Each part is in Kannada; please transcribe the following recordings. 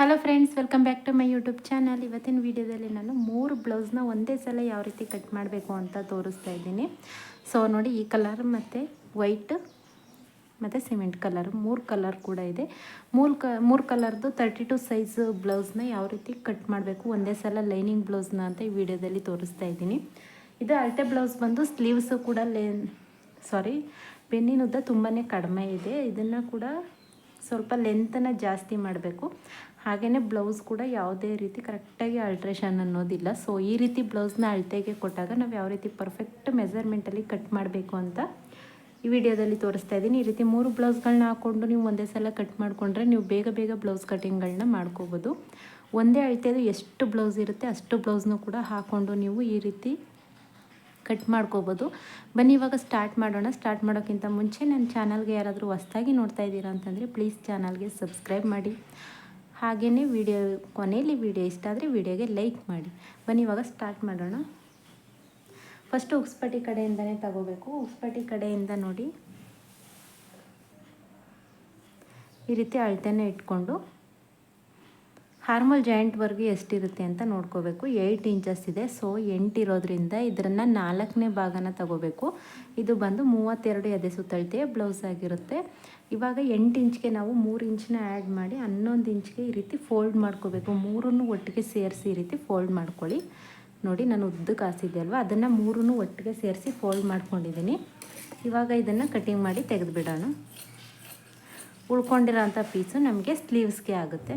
Hello friends welcome back to my YouTube channel ಇವತ್ತಿನ ವಿಡಿಯೋದಲ್ಲಿ ನಾನು ಮೂರು ಬ್ಲೌಸ್ನ ಒಂದೇ ಸಲ ಯಾವ ರೀತಿ ಕಟ್ ಮಾಡಬೇಕು ಅಂತ ತೋರಿಸ್ತಾ ಇದ್ದೀನಿ. ಸೊ ನೋಡಿ ಈ ಕಲರ್ ಮತ್ತು ವೈಟ್ ಮತ್ತು ಸಿಮೆಂಟ್ ಕಲರ್ ಮೂರು ಕಲರ್ ಕೂಡ ಇದೆ. ಮೂರು ಕ, ಮೂರು ಕಲರ್ದು ತರ್ಟಿ ಟು ಸೈಜ್ ಬ್ಲೌಸ್ನ ಯಾವ ರೀತಿ ಕಟ್ ಮಾಡಬೇಕು ಒಂದೇ ಸಲ ಲೈನಿಂಗ್ ಬ್ಲೌಸ್ನ ಅಂತ ಈ ವಿಡಿಯೋದಲ್ಲಿ ತೋರಿಸ್ತಾ ಇದ್ದೀನಿ. ಇದು ಅಳತೆ ಬ್ಲೌಸ್ ಬಂದು ಸ್ಲೀವ್ಸು ಕೂಡ ಲೇನ್ ಸಾರಿ ಬೆನ್ನಿನುದ್ದ ತುಂಬಾ ಕಡಿಮೆ ಇದೆ. ಇದನ್ನು ಕೂಡ ಸ್ವಲ್ಪ ಲೆಂತನ್ನು ಜಾಸ್ತಿ ಮಾಡಬೇಕು. ಹಾಗೆಯೇ ಬ್ಲೌಸ್ ಕೂಡ ಯಾವುದೇ ರೀತಿ ಕರೆಕ್ಟಾಗಿ ಅಲ್ಟ್ರೇಷನ್ ಅನ್ನೋದಿಲ್ಲ. ಸೊ ಈ ರೀತಿ ಬ್ಲೌಸ್ನ ಅಳತೆಗೆ ಕೊಟ್ಟಾಗ ನಾವು ಯಾವ ರೀತಿ ಪರ್ಫೆಕ್ಟ್ ಮೆಸರ್ಮೆಂಟಲ್ಲಿ ಕಟ್ ಮಾಡಬೇಕು ಅಂತ ಈ ವಿಡಿಯೋದಲ್ಲಿ ತೋರಿಸ್ತಾ ಇದ್ದೀನಿ. ಈ ರೀತಿ ಮೂರು ಬ್ಲೌಸ್ಗಳನ್ನ ಹಾಕ್ಕೊಂಡು ನೀವು ಒಂದೇ ಸಲ ಕಟ್ ಮಾಡಿಕೊಂಡ್ರೆ ನೀವು ಬೇಗ ಬೇಗ ಬ್ಲೌಸ್ ಕಟಿಂಗ್ಗಳನ್ನ ಮಾಡ್ಕೋಬೋದು. ಒಂದೇ ಅಳತೆದು ಎಷ್ಟು ಬ್ಲೌಸ್ ಇರುತ್ತೆ ಅಷ್ಟು ಬ್ಲೌಸ್ನು ಕೂಡ ಹಾಕ್ಕೊಂಡು ನೀವು ಈ ರೀತಿ ಕಟ್ ಮಾಡ್ಕೋಬೋದು. ಬನ್ನಿ, ಇವಾಗ ಸ್ಟಾರ್ಟ್ ಮಾಡೋಣ. ಸ್ಟಾರ್ಟ್ ಮಾಡೋಕ್ಕಿಂತ ಮುಂಚೆ ನನ್ನ ಚಾನಲ್ಗೆ ಯಾರಾದರೂ ಹೊಸ್ದಾಗಿ ನೋಡ್ತಾ ಇದ್ದೀರಾ ಅಂತಂದರೆ ಪ್ಲೀಸ್ ಚಾನಲ್ಗೆ ಸಬ್ಸ್ಕ್ರೈಬ್ ಮಾಡಿ. ಹಾಗೆಯೇ ವಿಡಿಯೋ ಕೊನೆಯಲ್ಲಿ ವಿಡಿಯೋ ಇಷ್ಟ ಆದರೆ ವಿಡಿಯೋಗೆ ಲೈಕ್ ಮಾಡಿ. ಬನ್ನಿ, ಇವಾಗ ಸ್ಟಾರ್ಟ್ ಮಾಡೋಣ. ಫಸ್ಟು ಉಕ್ಸ್ಪಟ್ಟಿ ಕಡೆಯಿಂದನೇ ತಗೋಬೇಕು. ಉಕ್ಸ್ಪಟ್ಟಿ ಕಡೆಯಿಂದ ನೋಡಿ. ಈ ರೀತಿ ಅಳತೆನೇ ಇಟ್ಕೊಂಡು ಹಾರ್ಮಲ್ ಜಾಯಿಂಟ್ವರೆಗೂ ಎಷ್ಟಿರುತ್ತೆ ಅಂತ ನೋಡ್ಕೋಬೇಕು. ಏಯ್ಟ್ ಇಂಚಸ್ ಇದೆ. ಸೊ ಎಂಟಿರೋದ್ರಿಂದ ಇದನ್ನು ನಾಲ್ಕನೇ ಭಾಗನ ತಗೋಬೇಕು. ಇದು ಬಂದು ಮೂವತ್ತೆರಡು ಎದೆ ಸುತ್ತಳತೆ ಬ್ಲೌಸ್ ಆಗಿರುತ್ತೆ. ಇವಾಗ ಎಂಟು ಇಂಚ್ಗೆ ನಾವು ಮೂರು ಇಂಚನ್ನ ಆ್ಯಡ್ ಮಾಡಿ ಹನ್ನೊಂದು ಇಂಚ್ಗೆ ಈ ರೀತಿ ಫೋಲ್ಡ್ ಮಾಡ್ಕೋಬೇಕು. ಮೂರನ್ನು ಒಟ್ಟಿಗೆ ಸೇರಿಸಿ ಈ ರೀತಿ ಫೋಲ್ಡ್ ಮಾಡ್ಕೊಳ್ಳಿ. ನೋಡಿ, ನಾನು ಉದ್ದಕ್ಕೆ ಹಾಸಿದ್ದೆ ಅಲ್ವಾ? ಅದನ್ನು ಮೂರನ್ನು ಒಟ್ಟಿಗೆ ಸೇರಿಸಿ ಫೋಲ್ಡ್ ಮಾಡ್ಕೊಂಡಿದ್ದೀನಿ. ಇವಾಗ ಇದನ್ನು ಕಟಿಂಗ್ ಮಾಡಿ ತೆಗೆದುಬಿಡೋಣ. ಉಳ್ಕೊಂಡಿರೋ ಅಂಥ ಪೀಸು ನಮಗೆ ಸ್ಲೀವ್ಸ್ಗೆ ಆಗುತ್ತೆ.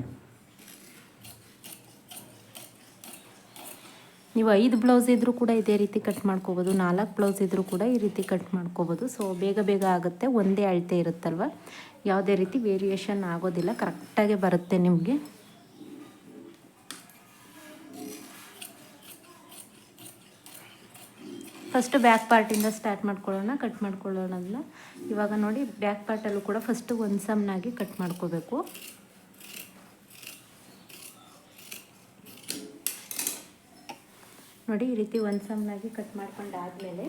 ನೀವು ಐದು ಬ್ಲೌಸ್ ಇದ್ದರೂ ಕೂಡ ಇದೇ ರೀತಿ ಕಟ್ ಮಾಡ್ಕೋಬೋದು, ನಾಲ್ಕು ಬ್ಲೌಸ್ ಇದ್ದರೂ ಕೂಡ ಈ ರೀತಿ ಕಟ್ ಮಾಡ್ಕೋಬೋದು. ಸೊ ಬೇಗ ಬೇಗ ಆಗುತ್ತೆ, ಒಂದೇ ಅಳತೆ ಇರುತ್ತಲ್ವ? ಯಾವುದೇ ರೀತಿ ವೇರಿಯೇಷನ್ ಆಗೋದಿಲ್ಲ ಕರೆಕ್ಟಾಗೆ ಬರುತ್ತೆ ನಿಮಗೆ. ಫಸ್ಟು ಬ್ಯಾಕ್ ಪಾರ್ಟಿಂದ ಸ್ಟಾರ್ಟ್ ಮಾಡ್ಕೊಳ್ಳೋಣ ಕಟ್ ಮಾಡ್ಕೊಳ್ಳೋಣ ಇವಾಗ ನೋಡಿ ಬ್ಯಾಕ್ ಪಾರ್ಟಲ್ಲೂ ಕೂಡ ಫಸ್ಟು ಒಂದು ಸಮನಾಗಿ ಕಟ್ ಮಾಡ್ಕೋಬೇಕು. ನೋಡಿ ಈ ರೀತಿ ಒಂದು ಸಮನಾಗಿ ಕಟ್ ಮಾಡ್ಕೊಂಡಾದಮೇಲೆ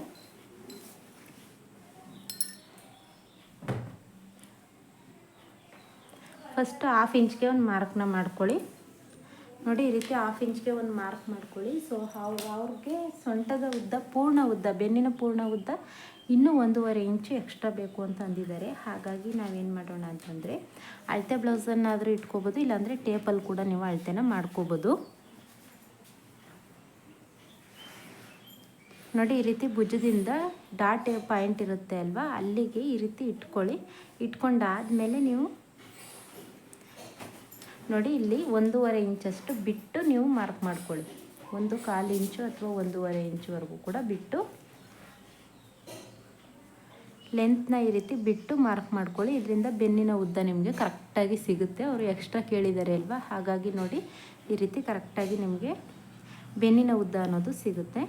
ಫಸ್ಟ್ ಹಾಫ್ ಇಂಚ್ಗೆ ಒಂದು ಮಾರ್ಕ್ನ ಮಾಡ್ಕೊಳ್ಳಿ. ನೋಡಿ ಈ ರೀತಿ ಹಾಫ್ ಇಂಚ್ಗೆ ಒಂದು ಮಾರ್ಕ್ ಮಾಡ್ಕೊಳ್ಳಿ. ಸೊ ಅವ್ರಿಗೆ ಸೊಂಟದ ಉದ್ದ, ಪೂರ್ಣ ಉದ್ದ, ಬೆನ್ನಿನ ಪೂರ್ಣ ಉದ್ದ ಇನ್ನೂ ಒಂದೂವರೆ ಇಂಚು ಎಕ್ಸ್ಟ್ರಾ ಬೇಕು ಅಂತ ಅಂದಿದ್ದಾರೆ. ಹಾಗಾಗಿ ನಾವೇನು ಮಾಡೋಣ ಅಂತಂದರೆ ಅಳತೆ ಬ್ಲೌಸನ್ನಾದರೂ ಇಟ್ಕೋಬೋದು, ಇಲ್ಲಾಂದರೆ ಟೇಪಲ್ಲಿ ಕೂಡ ನೀವು ಅಳತೆನ ಮಾಡ್ಕೋಬೋದು. ನೋಡಿ ಈ ರೀತಿ ಭುಜದಿಂದ ಡಾಟ್ ಪಾಯಿಂಟ್ ಇರುತ್ತೆ ಅಲ್ವಾ? ಅಲ್ಲಿಗೆ ಈ ರೀತಿ ಇಟ್ಕೊಳ್ಳಿ. ಇಟ್ಕೊಂಡಾದಮೇಲೆ ನೀವು ನೋಡಿ ಇಲ್ಲಿ ಒಂದೂವರೆ ಇಂಚಷ್ಟು ಬಿಟ್ಟು ನೀವು ಮಾರ್ಕ್ ಮಾಡ್ಕೊಳ್ಳಿ. ಒಂದು ಕಾಲು ಇಂಚು ಅಥವಾ ಒಂದೂವರೆ ಇಂಚುವರೆಗೂ ಕೂಡ ಬಿಟ್ಟು ಲೆಂತ್ನ ಈ ರೀತಿ ಬಿಟ್ಟು ಮಾರ್ಕ್ ಮಾಡ್ಕೊಳ್ಳಿ. ಇದರಿಂದ ಬೆನ್ನಿನ ಉದ್ದ ನಿಮಗೆ ಕರೆಕ್ಟಾಗಿ ಸಿಗುತ್ತೆ. ಅವರು ಎಕ್ಸ್ಟ್ರಾ ಕೇಳಿದ್ದಾರೆ ಅಲ್ವಾ? ಹಾಗಾಗಿ ನೋಡಿ ಈ ರೀತಿ ಕರೆಕ್ಟಾಗಿ ನಿಮಗೆ ಬೆನ್ನಿನ ಉದ್ದ ಅನ್ನೋದು ಸಿಗುತ್ತೆ.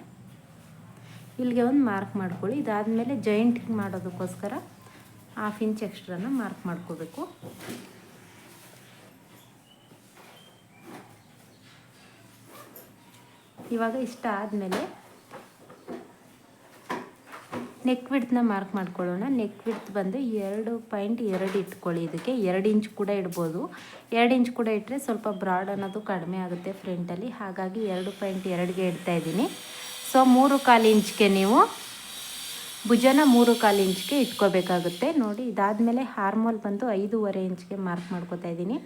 ಇಲ್ಲಿಗೆ ಒಂದು ಮಾರ್ಕ್ ಮಾಡ್ಕೊಳ್ಳಿ. ಇದಾದಮೇಲೆ ಜಾಯಿಂಟಿಂಗ್ ಮಾಡೋದಕ್ಕೋಸ್ಕರ ಹಾಫ್ ಇಂಚ್ ಎಕ್ಸ್ಟ್ರಾನ ಮಾರ್ಕ್ ಮಾಡ್ಕೋಬೇಕು. ಇವಾಗ ಇಷ್ಟ ಆದಮೇಲೆ ನೆಕ್ ವಿಡ್ತನ್ನ ಮಾರ್ಕ್ ಮಾಡ್ಕೊಳ್ಳೋಣ. ನೆಕ್ ವಿಡ್ತ್ ಬಂದು ಎರಡು ಪಾಯಿಂಟ್ ಎರಡು ಇಟ್ಕೊಳ್ಳಿ. ಇದಕ್ಕೆ ಎರಡು ಇಂಚ್ ಕೂಡ ಇಡ್ಬೋದು. ಎರಡು ಇಂಚ್ ಕೂಡ ಇಟ್ಟರೆ ಸ್ವಲ್ಪ ಬ್ರಾಡ್ ಅನ್ನೋದು ಕಡಿಮೆ ಆಗುತ್ತೆ ಫ್ರಂಟಲ್ಲಿ ಹಾಗಾಗಿ ಎರಡು ಪಾಯಿಂಟ್ ಎರಡಿಗೆ ಇಡ್ತಾ ಇದ್ದೀನಿ. ಸೊ ಮೂರು ಕಾಲು ಇಂಚ್ಗೆ ನೀವು ಭುಜನ ಮೂರು ಕಾಲು ಇಂಚ್ಗೆ ಇಟ್ಕೋಬೇಕಾಗುತ್ತೆ. ನೋಡಿ, ಇದಾದಮೇಲೆ ಹಾರ್ಮೋಲ್ ಬಂದು ಐದೂವರೆ ಇಂಚ್ಗೆ ಮಾರ್ಕ್ ಮಾಡ್ಕೋತಾ ಇದ್ದೀನಿ.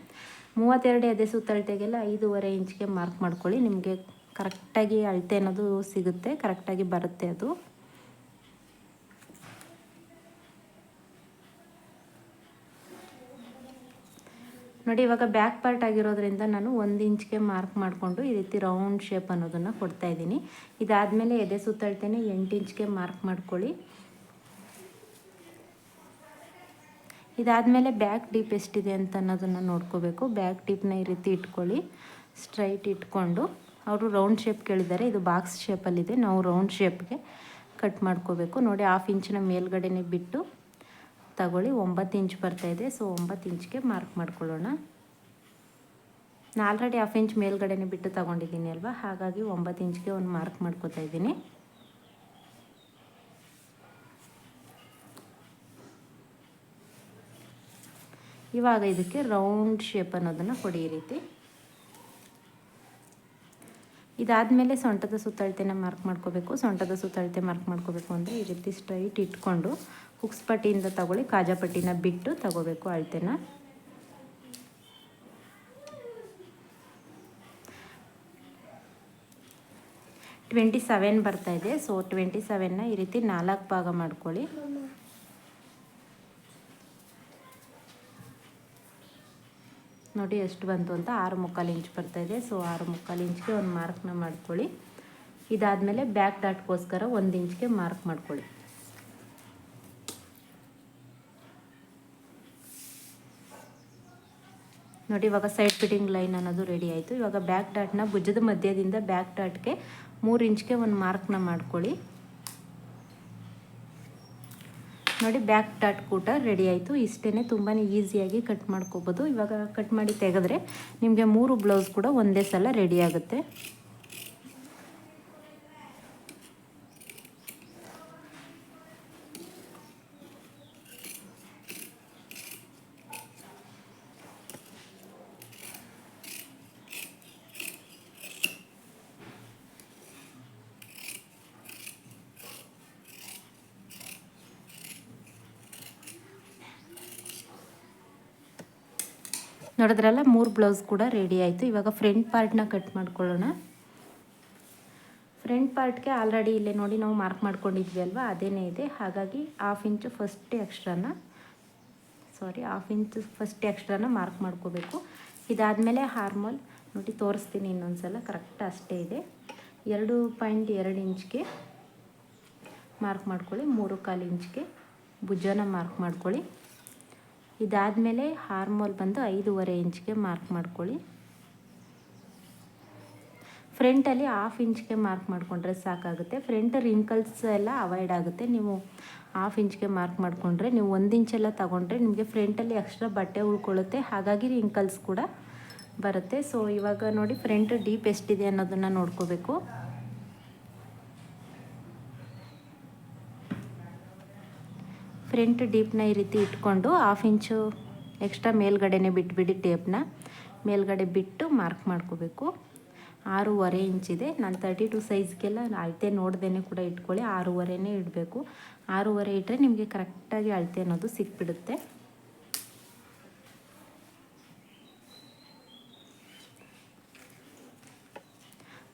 ಮೂವತ್ತೆರಡು ಎದೆ ಸುತ್ತಳತೆಗೆಲ್ಲ ಐದೂವರೆ ಇಂಚ್ಗೆ ಮಾರ್ಕ್ ಮಾಡ್ಕೊಳ್ಳಿ. ನಿಮಗೆ ಕರೆಕ್ಟಾಗಿ ಅಳತೆ ಅನ್ನೋದು ಸಿಗುತ್ತೆ, ಕರೆಕ್ಟಾಗಿ ಬರುತ್ತೆ ಅದು. ನೋಡಿ, ಇವಾಗ ಬ್ಯಾಕ್ ಪಾರ್ಟ್ ಆಗಿರೋದ್ರಿಂದ ನಾನು ಒಂದು ಇಂಚ್ಗೆ ಮಾರ್ಕ್ ಮಾಡಿಕೊಂಡು ಈ ರೀತಿ ರೌಂಡ್ ಶೇಪ್ ಅನ್ನೋದನ್ನು ಕೊಡ್ತಾ ಇದ್ದೀನಿ. ಇದಾದಮೇಲೆ ಎದೆ ಸುತ್ತಳ್ತೇನೆ, ಎಂಟು ಇಂಚ್ಗೆ ಮಾರ್ಕ್ ಮಾಡ್ಕೊಳ್ಳಿ. ಇದಾದಮೇಲೆ ಬ್ಯಾಕ್ ಡೀಪ್ ಎಷ್ಟಿದೆ ಅಂತ ಅನ್ನೋದನ್ನು ನೋಡ್ಕೋಬೇಕು. ಬ್ಯಾಕ್ ಡೀಪ್ನ ಈ ರೀತಿ ಇಟ್ಕೊಳ್ಳಿ. ಸ್ಟ್ರೈಟ್ ಇಟ್ಕೊಂಡು. ಅವರು ರೌಂಡ್ ಶೇಪ್ ಕೇಳಿದ್ದಾರೆ. ಇದು ಬಾಕ್ಸ್ ಶೇಪಲ್ಲಿದೆ ನಾವು ರೌಂಡ್ ಶೇಪ್ಗೆ ಕಟ್ ಮಾಡ್ಕೋಬೇಕು. ನೋಡಿ ಹಾಫ್ ಇಂಚಿನ ಮೇಲ್ಗಡೆನೇ ಬಿಟ್ಟು ತಗೊಳ್ಳಿ, ಒಂಬತ್ತು ಇಂಚ್ ಬರ್ತಾಯಿದೆ ಸೊ ಒಂಬತ್ತು ಇಂಚ್ಗೆ ಮಾರ್ಕ್ ಮಾಡ್ಕೊಳ್ಳೋಣ. ನಾನು ಆಲ್ರೆಡಿ ಹಾಫ್ ಇಂಚ್ ಮೇಲ್ಗಡೆನೆ ಬಿಟ್ಟು ತಗೊಂಡಿದ್ದೀನಿ ಅಲ್ವಾ? ಹಾಗಾಗಿ ಒಂಬತ್ತು ಇಂಚ್ಗೆ ಒಂದು ಮಾರ್ಕ್ ಮಾಡ್ಕೋತಾ ಇದ್ದೀನಿ. ಇವಾಗ ಇದಕ್ಕೆ ರೌಂಡ್ ಶೇಪ್ ಅನ್ನೋದನ್ನು ಕೊಡಿ ಈ ರೀತಿ. ಇದಾದಮೇಲೆ ಸೊಂಟದ ಸುತ್ತಳತೆನ ಮಾರ್ಕ್ ಮಾಡ್ಕೋಬೇಕು. ಸೊಂಟದ ಸುತ್ತಳತೆ ಮಾರ್ಕ್ ಮಾಡ್ಕೋಬೇಕು ಅಂದರೆ ಈ ರೀತಿ ಸ್ಟ್ರೈಟ್ ಇಟ್ಕೊಂಡು ಹುಕ್ಸ್ ಪಟ್ಟಿಯಿಂದ ತಗೊಳ್ಳಿ ಕಾಜಾ ಪಟ್ಟಿನ ಬಿಟ್ಟು ತಗೋಬೇಕು ಅಳತೆನ. ಟ್ವೆಂಟಿ ಸೆವೆನ್ ಬರ್ತಾ ಇದೆ, ಸೊ ಟ್ವೆಂಟಿ ಸೆವೆನ್ನ ಈ ರೀತಿ ನಾಲ್ಕು ಭಾಗ ಮಾಡ್ಕೊಳ್ಳಿ. ನೋಡಿ ಎಷ್ಟು ಬಂತು ಅಂತ, ಆರು ಮುಕ್ಕಾಲು ಇಂಚ್ ಬರ್ತಾ ಇದೆ, ಸೊ ಆರು ಮುಕ್ಕಾಲು ಇಂಚ್ಗೆ ಒಂದು ಮಾರ್ಕ್ನ ಮಾಡ್ಕೊಳ್ಳಿ. ಇದಾದಮೇಲೆ ಬ್ಯಾಕ್ ಡಾಟ್ಗೋಸ್ಕರ ಒಂದು ಇಂಚ್ಗೆ ಮಾರ್ಕ್ ಮಾಡ್ಕೊಳ್ಳಿ. ನೋಡಿ, ಇವಾಗ ಸೈಡ್ ಫಿಟ್ಟಿಂಗ್ ಲೈನ್ ಅನ್ನೋದು ರೆಡಿ ಆಯಿತು. ಇವಾಗ ಬ್ಯಾಕ್ ಡಾಟ್ನ ಭುಜದ ಮಧ್ಯದಿಂದ ಬ್ಯಾಕ್ ಡಾಟ್ಗೆ ಮೂರು ಇಂಚ್ಗೆ ಒಂದು ಮಾರ್ಕ್ನ ಮಾಡ್ಕೊಳ್ಳಿ. ನೋಡಿ ಬ್ಯಾಕ್ ಡಾಟ್ ಕೂಟ ರೆಡಿ ಆಯಿತು. ಇಷ್ಟೇ ತುಂಬಾ ಈಸಿಯಾಗಿ ಕಟ್ ಮಾಡ್ಕೋಬೋದು. ಇವಾಗ ಕಟ್ ಮಾಡಿ ತೆಗೆದ್ರೆ ನಿಮಗೆ ಮೂರು ಬ್ಲೌಸ್ ಕೂಡ ಒಂದೇ ಸಲ ರೆಡಿ ಆಗುತ್ತೆ. ನೋಡಿದ್ರಲ್ಲ, ಮೂರು ಬ್ಲೌಸ್ ಕೂಡ ರೆಡಿ ಆಯಿತು. ಇವಾಗ ಫ್ರಂಟ್ ಪಾರ್ಟ್ನ ಕಟ್ ಮಾಡ್ಕೊಳ್ಳೋಣ. ಫ್ರಂಟ್ ಪಾರ್ಟ್ಗೆ ಆಲ್ರೆಡಿ ಇಲ್ಲೇ ನೋಡಿ ನಾವು ಮಾರ್ಕ್ ಮಾಡ್ಕೊಂಡಿದ್ವಿ ಅಲ್ವಾ? ಅದೇನೇ ಇದೆ. ಹಾಗಾಗಿ ಹಾಫ್ ಇಂಚು ಫಸ್ಟ್ ಎಕ್ಸ್ಟ್ರಾನ ಸಾರಿ ಹಾಫ್ ಇಂಚು ಫಸ್ಟ್ ಎಕ್ಸ್ಟ್ರಾನ ಮಾರ್ಕ್ ಮಾಡ್ಕೋಬೇಕು. ಇದಾದಮೇಲೆ ಹಾರ್ಮೋಲ್ ನೋಡಿ ತೋರಿಸ್ತೀನಿ ಇನ್ನೊಂದು ಸಲ ಕರೆಕ್ಟ್ ಅಷ್ಟೇ ಇದೆ. ಎರಡು ಪಾಯಿಂಟ್ ಎರಡು ಇಂಚ್ಗೆ ಮಾರ್ಕ್ ಮಾಡ್ಕೊಳ್ಳಿ. ಮೂರು ಕಾಲು ಇಂಚ್ಗೆ ಭುಜನ ಮಾರ್ಕ್ ಮಾಡ್ಕೊಳ್ಳಿ. ಇದಾದಮೇಲೆ ಹಾರ್ಮೋಲ್ ಬಂದು ಐದೂವರೆ ಇಂಚ್ಗೆ ಮಾರ್ಕ್ ಮಾಡ್ಕೊಳ್ಳಿ. ಫ್ರಂಟಲ್ಲಿ ಹಾಫ್ ಇಂಚ್ಗೆ ಮಾರ್ಕ್ ಮಾಡಿಕೊಂಡ್ರೆ ಸಾಕಾಗುತ್ತೆ. ಫ್ರಂಟ್ ರಿಂಕಲ್ಸ್ ಎಲ್ಲ ಅವಾಯ್ಡ್ ಆಗುತ್ತೆ. ನೀವು ಹಾಫ್ ಇಂಚ್ಗೆ ಮಾರ್ಕ್ ಮಾಡಿಕೊಂಡ್ರೆ, ನೀವು ಒಂದು ಇಂಚೆಲ್ಲ ತಗೊಂಡ್ರೆ ನಿಮಗೆ ಫ್ರಂಟಲ್ಲಿ ಎಕ್ಸ್ಟ್ರಾ ಬಟ್ಟೆ ಉಳ್ಕೊಳ್ಳುತ್ತೆ. ಹಾಗಾಗಿ ರಿಂಕಲ್ಸ್ ಕೂಡ ಬರುತ್ತೆ. ಸೊ ಇವಾಗ ನೋಡಿ ಫ್ರಂಟ್ ಡೀಪ್ ಎಷ್ಟಿದೆ ಅನ್ನೋದನ್ನು ನೋಡ್ಕೋಬೇಕು. ಫ್ರಂಟ್ ಡೀಪ್ನ ಈ ರೀತಿ ಇಟ್ಕೊಂಡು ಹಾಫ್ ಇಂಚು ಎಕ್ಸ್ಟ್ರಾ ಮೇಲ್ಗಡೆನೇ ಬಿಟ್ಬಿಡಿ ಟೇಪ್ನ. ಮೇಲ್ಗಡೆ ಬಿಟ್ಟು ಮಾರ್ಕ್ ಮಾಡ್ಕೋಬೇಕು. ಆರೂವರೆ ಇಂಚಿದೆ ನಾನು ತರ್ಟಿ ಟು ಸೈಜ್ಗೆಲ್ಲ ಅಳತೆ ನೋಡ್ದೇ ಕೂಡ ಇಟ್ಕೊಳ್ಳಿ, ಆರೂವರೆನೇ ಇಡಬೇಕು. ಆರೂವರೆ ಇಟ್ಟರೆ ನಿಮಗೆ ಕರೆಕ್ಟಾಗಿ ಅಳತೆ ಅನ್ನೋದು ಸಿಕ್ಬಿಡುತ್ತೆ.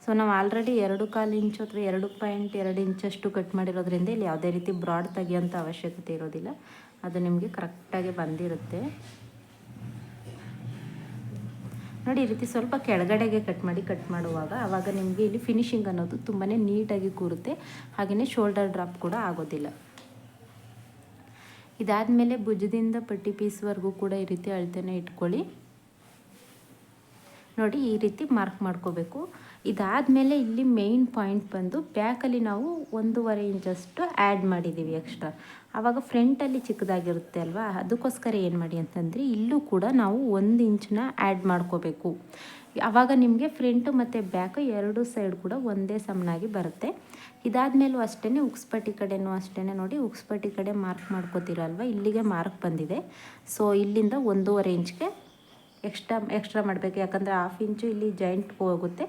ಸೊ ನಾವು ಆಲ್ರೆಡಿ ಎರಡು ಕಾಲು ಇಂಚು ಅಥವಾ ಎರಡು ಪಾಯಿಂಟ್ ಎರಡು ಇಂಚಷ್ಟು ಕಟ್ ಮಾಡಿರೋದ್ರಿಂದ ಇಲ್ಲಿ ಯಾವುದೇ ರೀತಿ ಬ್ರಾಡ್ ತೆಗಿಯೋಂಥ ಅವಶ್ಯಕತೆ ಇರೋದಿಲ್ಲ. ಅದು ನಿಮಗೆ ಕರೆಕ್ಟಾಗಿ ಬಂದಿರುತ್ತೆ. ನೋಡಿ, ಈ ರೀತಿ ಸ್ವಲ್ಪ ಕೆಳಗಡೆಗೆ ಕಟ್ ಮಾಡಿ ಕಟ್ ಮಾಡುವಾಗ ಆವಾಗ ನಿಮಗೆ ಇಲ್ಲಿ ಫಿನಿಶಿಂಗ್ ಅನ್ನೋದು ತುಂಬಾ ನೀಟಾಗಿ ಕೂರುತ್ತೆ. ಹಾಗೆಯೇ ಶೋಲ್ಡರ್ ಡ್ರಾಪ್ ಕೂಡ ಆಗೋದಿಲ್ಲ. ಇದಾದಮೇಲೆ ಭುಜದಿಂದ ಪಟ್ಟಿ ಪೀಸ್ವರೆಗೂ ಕೂಡ ಈ ರೀತಿ ಅಳತೆನ ಇಟ್ಕೊಳ್ಳಿ. ನೋಡಿ ಈ ರೀತಿ ಮಾರ್ಕ್ ಮಾಡ್ಕೋಬೇಕು. ಇದಾದಮೇಲೆ ಇಲ್ಲಿ ಮೇಯ್ನ್ ಪಾಯಿಂಟ್ ಬಂದು ಬ್ಯಾಕಲ್ಲಿ ನಾವು ಒಂದೂವರೆ ಇಂಚಷ್ಟು ಆ್ಯಡ್ ಮಾಡಿದ್ದೀವಿ ಎಕ್ಸ್ಟ್ರಾ ಆವಾಗ ಫ್ರಂಟಲ್ಲಿ ಚಿಕ್ಕದಾಗಿರುತ್ತೆ ಅಲ್ವಾ? ಅದಕ್ಕೋಸ್ಕರ ಏನು ಮಾಡಿ ಅಂತಂದರೆ ಇಲ್ಲೂ ಕೂಡ ನಾವು ಒಂದು ಇಂಚನ್ನ ಆ್ಯಡ್ ಮಾಡ್ಕೋಬೇಕು. ಆವಾಗ ನಿಮಗೆ ಫ್ರಂಟು ಮತ್ತು ಬ್ಯಾಕು ಎರಡು ಸೈಡ್ ಕೂಡ ಒಂದೇ ಸಮನಾಗಿ ಬರುತ್ತೆ. ಇದಾದಮೇಲೂ ಅಷ್ಟೇ ಉಕ್ಸ್ಪಟ್ಟಿ ಕಡೆನೂ ಅಷ್ಟೇ ನೋಡಿ ಉಕ್ಸ್ಪಟ್ಟಿ ಕಡೆ ಮಾರ್ಕ್ ಮಾಡ್ಕೋತೀರಲ್ವ? ಇಲ್ಲಿಗೆ ಮಾರ್ಕ್ ಬಂದಿದೆ. ಸೊ ಇಲ್ಲಿಂದ ಒಂದೂವರೆ ಇಂಚ್ಗೆ ಎಕ್ಸ್ಟ್ರಾ ಎಕ್ಸ್ಟ್ರಾ ಮಾಡಬೇಕು. ಯಾಕಂದರೆ ಹಾಫ್ ಇಂಚು ಇಲ್ಲಿ ಜಾಯಿಂಟ್ ಹೋಗುತ್ತೆ.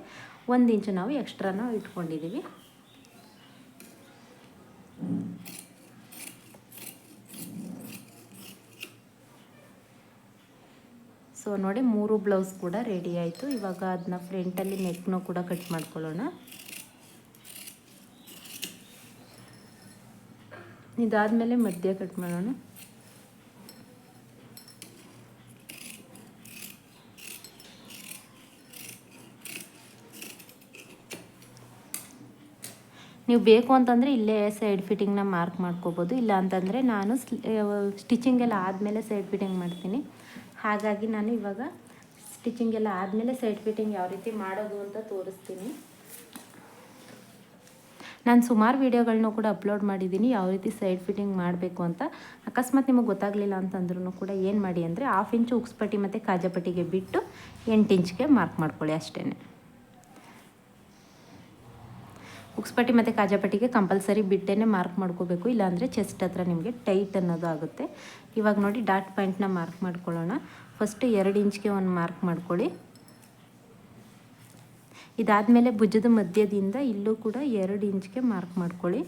ಒಂದು ಇಂಚು ನಾವು ಎಕ್ಸ್ಟ್ರಾನ ಇಟ್ಕೊಂಡಿದ್ದೀವಿ. ಸೊ ನೋಡಿ ಮೂರು ಬ್ಲೌಸ್ ಕೂಡ ರೆಡಿ ಆಯಿತು. ಇವಾಗ ಅದನ್ನ ಫ್ರಂಟಲ್ಲಿ ನೆಕ್ನೂ ಕೂಡ ಕಟ್ ಮಾಡ್ಕೊಳ್ಳೋಣ. ಇದಾದಮೇಲೆ ಮಧ್ಯ ಕಟ್ ಮಾಡೋಣ. ನೀವು ಬೇಕು ಅಂತಂದರೆ ಇಲ್ಲೇ ಸೈಡ್ ಫಿಟ್ಟಿಂಗ್ನ ಮಾರ್ಕ್ ಮಾಡ್ಕೋಬೋದು. ಇಲ್ಲ ಅಂತಂದರೆ ನಾನು ಸ್ಟಿಚಿಂಗ್ ಎಲ್ಲ ಆದಮೇಲೆ ಸೈಡ್ ಫಿಟ್ಟಿಂಗ್ ಮಾಡ್ತೀನಿ. ಹಾಗಾಗಿ ನಾನು ಇವಾಗ ಸ್ಟಿಚಿಂಗ್ ಎಲ್ಲ ಆದಮೇಲೆ ಸೈಡ್ ಫಿಟ್ಟಿಂಗ್ ಯಾವ ರೀತಿ ಮಾಡೋದು ಅಂತ ತೋರಿಸ್ತೀನಿ. ನಾನು ಸುಮಾರು ವೀಡಿಯೋಗಳನ್ನೂ ಕೂಡ ಅಪ್ಲೋಡ್ ಮಾಡಿದ್ದೀನಿ ಯಾವ ರೀತಿ ಸೈಡ್ ಫಿಟ್ಟಿಂಗ್ ಮಾಡಬೇಕು ಅಂತ. ಅಕಸ್ಮಾತ್ ನಿಮಗೆ ಗೊತ್ತಾಗಲಿಲ್ಲ ಅಂತಂದ್ರೂ ಕೂಡ ಏನು ಮಾಡಿ ಅಂದರೆ ಹಾಫ್ ಇಂಚು ಉಕ್ಸ್ಪಟ್ಟಿ ಮತ್ತು ಕಾಜಪಟ್ಟಿಗೆ ಬಿಟ್ಟು ಎಂಟು ಇಂಚ್ಗೆ ಮಾರ್ಕ್ ಮಾಡ್ಕೊಳ್ಳಿ ಅಷ್ಟೇ ಉಕ್ಸ್ಪಟ್ಟಿ ಮತ್ತು ಕಾಜಾಪಟ್ಟಿಗೆ ಕಂಪಲ್ಸರಿ ಬಿಟ್ಟೇ ಮಾರ್ಕ್ ಮಾಡ್ಕೋಬೇಕು. ಇಲ್ಲಾಂದರೆ ಚೆಸ್ಟ್ ಹತ್ರ ನಿಮಗೆ ಟೈಟ್ ಅನ್ನೋದು ಆಗುತ್ತೆ. ಇವಾಗ ನೋಡಿ ಡಾಟ್ ಪಾಯಿಂಟ್ನ ಮಾರ್ಕ್ ಮಾಡ್ಕೊಳ್ಳೋಣ. ಫಸ್ಟ್ ಎರಡು ಇಂಚ್ಗೆ ಒಂದು ಮಾರ್ಕ್ ಮಾಡ್ಕೊಳ್ಳಿ. ಇದಾದಮೇಲೆ ಭುಜದ ಮಧ್ಯದಿಂದ ಇಲ್ಲೂ ಕೂಡ ಎರಡು ಇಂಚ್ಗೆ ಮಾರ್ಕ್ ಮಾಡ್ಕೊಳ್ಳಿ.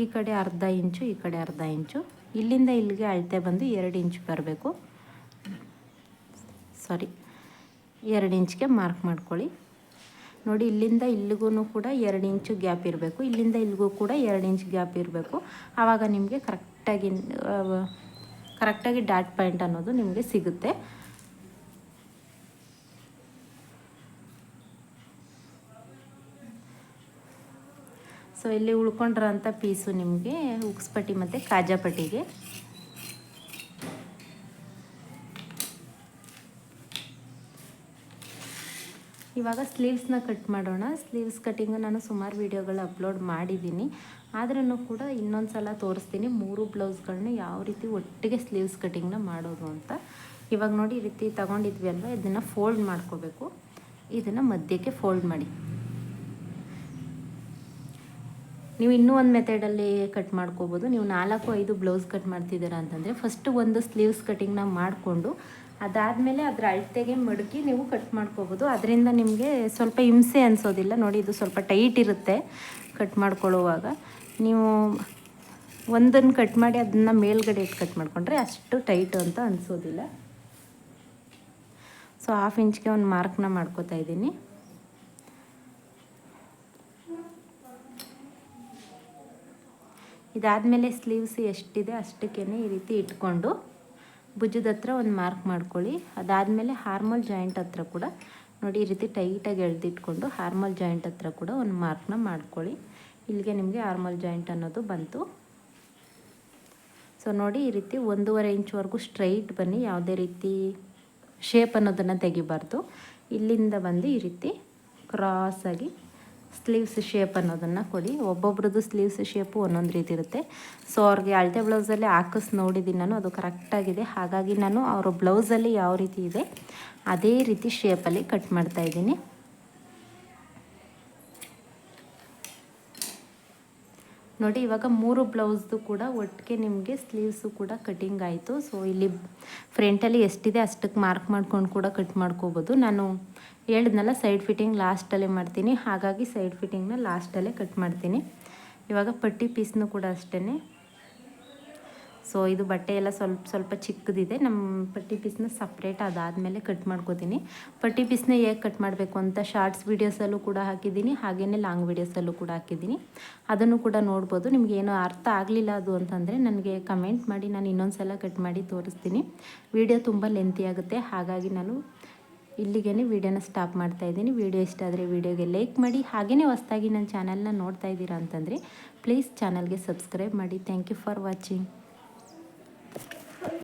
ಈ ಕಡೆ ಅರ್ಧ ಇಂಚು ಈ ಕಡೆ ಅರ್ಧ ಇಂಚು ಇಲ್ಲಿಂದ ಇಲ್ಲಿಗೆ ಅಳತೆ ಬಂದು ಎರಡು ಇಂಚು ಬರಬೇಕು. ಸಾರಿ ಎರಡು ಇಂಚ್ಗೆ ಮಾರ್ಕ್ ಮಾಡ್ಕೊಳ್ಳಿ. ನೋಡಿ, ಇಲ್ಲಿಂದ ಇಲ್ಲಿಗೂ ಕೂಡ ಎರಡು ಇಂಚು ಗ್ಯಾಪ್ ಇರಬೇಕು. ಇಲ್ಲಿಂದ ಇಲ್ಲಿಗೂ ಕೂಡ ಎರಡು ಇಂಚು ಗ್ಯಾಪ್ ಇರಬೇಕು. ಆವಾಗ ನಿಮಗೆ ಕರೆಕ್ಟಾಗಿ ಕರೆಕ್ಟಾಗಿ ಡಾಟ್ ಪಾಯಿಂಟ್ ಅನ್ನೋದು ನಿಮಗೆ ಸಿಗುತ್ತೆ. ಸೊ ಇಲ್ಲಿ ಉಳ್ಕೊಂಡಿರೋಂಥ ಪೀಸು ನಿಮಗೆ ಉಕ್ಸ್ಪಟ್ಟಿ ಮತ್ತು ಕಾಜಾಪಟ್ಟಿಗೆ. ಇವಾಗ ಸ್ಲೀವ್ಸ್ನ ಕಟ್ ಮಾಡೋಣ. ಸ್ಲೀವ್ಸ್ ಕಟ್ಟಿಂಗು ನಾನು ಸುಮಾರು ವೀಡಿಯೋಗಳು ಅಪ್ಲೋಡ್ ಮಾಡಿದ್ದೀನಿ. ಆದ್ರೂ ಕೂಡ ಇನ್ನೊಂದು ಸಲ ತೋರಿಸ್ತೀನಿ ಮೂರು ಬ್ಲೌಸ್ಗಳನ್ನ ಯಾವ ರೀತಿ ಒಟ್ಟಿಗೆ ಸ್ಲೀವ್ಸ್ ಕಟ್ಟಿಂಗ್ನ ಮಾಡೋದು ಅಂತ. ಇವಾಗ ನೋಡಿ ಈ ರೀತಿ ತಗೊಂಡಿದ್ವಿ ಅಲ್ವಾ? ಇದನ್ನು ಫೋಲ್ಡ್ ಮಾಡ್ಕೋಬೇಕು. ಇದನ್ನು ಮಧ್ಯಕ್ಕೆ ಫೋಲ್ಡ್ ಮಾಡಿ. ನೀವು ಇನ್ನೂ ಒಂದು ಮೆಥಡಲ್ಲಿ ಕಟ್ ಮಾಡ್ಕೋಬೋದು. ನೀವು ನಾಲ್ಕು, ಐದು ಬ್ಲೌಸ್ ಕಟ್ ಮಾಡ್ತಿದ್ದೀರಾ ಅಂತಂದರೆ ಫಸ್ಟು ಒಂದು ಸ್ಲೀವ್ಸ್ ಕಟ್ಟಿಂಗ್ನ ಮಾಡಿಕೊಂಡು ಅದಾದಮೇಲೆ ಅದರ ಅಳತೆಗೆ ಮಡಗಿ ನೀವು ಕಟ್ ಮಾಡ್ಕೋಬೋದು. ಅದರಿಂದ ನಿಮಗೆ ಸ್ವಲ್ಪ ಹಿಂಸೆ ಅನಿಸೋದಿಲ್ಲ. ನೋಡಿ, ಇದು ಸ್ವಲ್ಪ ಟೈಟ್ ಇರುತ್ತೆ ಕಟ್ ಮಾಡ್ಕೊಳ್ಳುವಾಗ. ನೀವು ಒಂದನ್ನು ಕಟ್ ಮಾಡಿ ಅದನ್ನು ಮೇಲ್ಗಡೆ ಇಟ್ಟು ಕಟ್ ಮಾಡಿಕೊಂಡ್ರೆ ಅಷ್ಟು ಟೈಟ್ ಅಂತ ಅನಿಸೋದಿಲ್ಲ. ಸೊ ಹಾಫ್ ಇಂಚ್ಗೆ ಒಂದು ಮಾರ್ಕ್ನ ಮಾಡ್ಕೋತಾ ಇದ್ದೀನಿ. ಇದಾದಮೇಲೆ ಸ್ಲೀವ್ಸ್ ಎಷ್ಟಿದೆ ಅಷ್ಟಕ್ಕೇ ಈ ರೀತಿ ಇಟ್ಕೊಂಡು ಭುಜದ ಹತ್ರ ಒಂದು ಮಾರ್ಕ್ ಮಾಡ್ಕೊಳ್ಳಿ. ಅದಾದಮೇಲೆ ಹಾರ್ಮಲ್ ಜಾಯಿಂಟ್ ಹತ್ರ ಕೂಡ ನೋಡಿ ಈ ರೀತಿ ಟೈಟಾಗಿ ಎಳೆದಿಟ್ಕೊಂಡು ಹಾರ್ಮಲ್ ಜಾಯಿಂಟ್ ಹತ್ರ ಕೂಡ ಒಂದು ಮಾರ್ಕ್ನ ಮಾಡ್ಕೊಳ್ಳಿ. ಇಲ್ಲಿಗೆ ನಿಮಗೆ ಹಾರ್ಮಲ್ ಜಾಯಿಂಟ್ ಅನ್ನೋದು ಬಂತು. ಸೊ ನೋಡಿ ಈ ರೀತಿ ಒಂದೂವರೆ ಇಂಚ್ವರೆಗೂ ಸ್ಟ್ರೈಟ್ ಬನ್ನಿ, ಯಾವುದೇ ರೀತಿ ಶೇಪ್ ಅನ್ನೋದನ್ನು ತೆಗಿಬಾರ್ದು. ಇಲ್ಲಿಂದ ಬಂದು ಈ ರೀತಿ ಕ್ರಾಸಾಗಿ ಸ್ಲೀವ್ಸ್ ಶೇಪ್ ಅನ್ನೋದನ್ನು ಕೊಡಿ. ಒಬ್ಬೊಬ್ರದ್ದು ಸ್ಲೀವ್ಸ್ ಶೇಪು ಒಂದೊಂದು ರೀತಿ ಇರುತ್ತೆ. ಸೊ ಅವ್ರಿಗೆ ಅಳತೆ ಬ್ಲೌಸಲ್ಲಿ ಹಾಕಿಸ್ ನೋಡಿದ್ದೀನಿ ನಾನು, ಅದು ಕರೆಕ್ಟಾಗಿದೆ ಹಾಗಾಗಿ ನಾನು ಅವರ ಬ್ಲೌಸಲ್ಲಿ ಯಾವ ರೀತಿ ಇದೆ, ಅದೇ ರೀತಿ ಶೇಪಲ್ಲಿ ಕಟ್ ಮಾಡ್ತಾಯಿದ್ದೀನಿ ನೋಡಿ, ಇವಾಗ ಮೂರು ಬ್ಲೌಸ್ದು ಕೂಡ ಒಟ್ಟಿಗೆ ನಿಮಗೆ ಸ್ಲೀವ್ಸು ಕೂಡ ಕಟಿಂಗ್ ಆಯಿತು. ಸೊ ಇಲ್ಲಿ ಫ್ರಂಟಲ್ಲಿ ಎಷ್ಟಿದೆ ಅಷ್ಟಕ್ಕೆ ಮಾರ್ಕ್ ಮಾಡ್ಕೊಂಡು ಕೂಡ ಕಟ್ ಮಾಡ್ಕೋಬೋದು. ನಾನು ಹೇಳಿದ್ನಲ್ಲ ಸೈಡ್ ಫಿಟ್ಟಿಂಗ್ ಲಾಸ್ಟಲ್ಲೇ ಮಾಡ್ತೀನಿ. ಹಾಗಾಗಿ ಸೈಡ್ ಫಿಟ್ಟಿಂಗ್ನ ಲಾಸ್ಟಲ್ಲೇ ಕಟ್ ಮಾಡ್ತೀನಿ. ಇವಾಗ ಪಟ್ಟಿ ಪೀಸ್ನು ಕೂಡ ಅಷ್ಟೇ ಸೊ ಇದು ಬಟ್ಟೆ ಎಲ್ಲ ಸ್ವಲ್ಪ ಸ್ವಲ್ಪ ಚಿಕ್ಕದಿದೆ. ನಮ್ಮ ಪಟ್ಟಿ ಪೀಸ್ನ ಸಪ್ರೇಟ್ ಅದಾದಮೇಲೆ ಕಟ್ ಮಾಡ್ಕೋತೀನಿ. ಪಟ್ಟಿ ಪೀಸ್ನ ಹೇಗೆ ಕಟ್ ಮಾಡಬೇಕು ಅಂತ ಶಾರ್ಟ್ಸ್ ವೀಡಿಯೋಸಲ್ಲೂ ಕೂಡ ಹಾಕಿದ್ದೀನಿ. ಹಾಗೆಯೇ ಲಾಂಗ್ ವೀಡಿಯೋಸಲ್ಲೂ ಕೂಡ ಹಾಕಿದ್ದೀನಿ. ಅದನ್ನು ಕೂಡ ನೋಡ್ಬೋದು. ನಿಮ್ಗೆ ಏನೋ ಅರ್ಥ ಆಗಲಿಲ್ಲ ಅದು ಅಂತಂದರೆ ನನಗೆ ಕಮೆಂಟ್ ಮಾಡಿ, ನಾನು ಇನ್ನೊಂದು ಸಲ ಕಟ್ ಮಾಡಿ ತೋರಿಸ್ತೀನಿ. ವಿಡಿಯೋ ತುಂಬ ಲೆಂತಿ ಆಗುತ್ತೆ. ಹಾಗಾಗಿ ನಾನು ಇಲ್ಲಿಗೇ ವೀಡಿಯೋನ ಸ್ಟಾಪ್ ಮಾಡ್ತಾ ಇದ್ದೀನಿ. ವೀಡಿಯೋ ಇಷ್ಟ ಆದರೆ ವೀಡಿಯೋಗೆ ಲೈಕ್ ಮಾಡಿ ಹಾಗೆಯೇ ಹೊಸ್ದಾಗಿ ನನ್ನ ಚಾನಲ್ನ ನೋಡ್ತಾ ಇದ್ದೀರಾ ಅಂತಂದರೆ ಪ್ಲೀಸ್ ಚಾನಲ್ಗೆ ಸಬ್ಸ್ಕ್ರೈಬ್ ಮಾಡಿ. Thank you for watching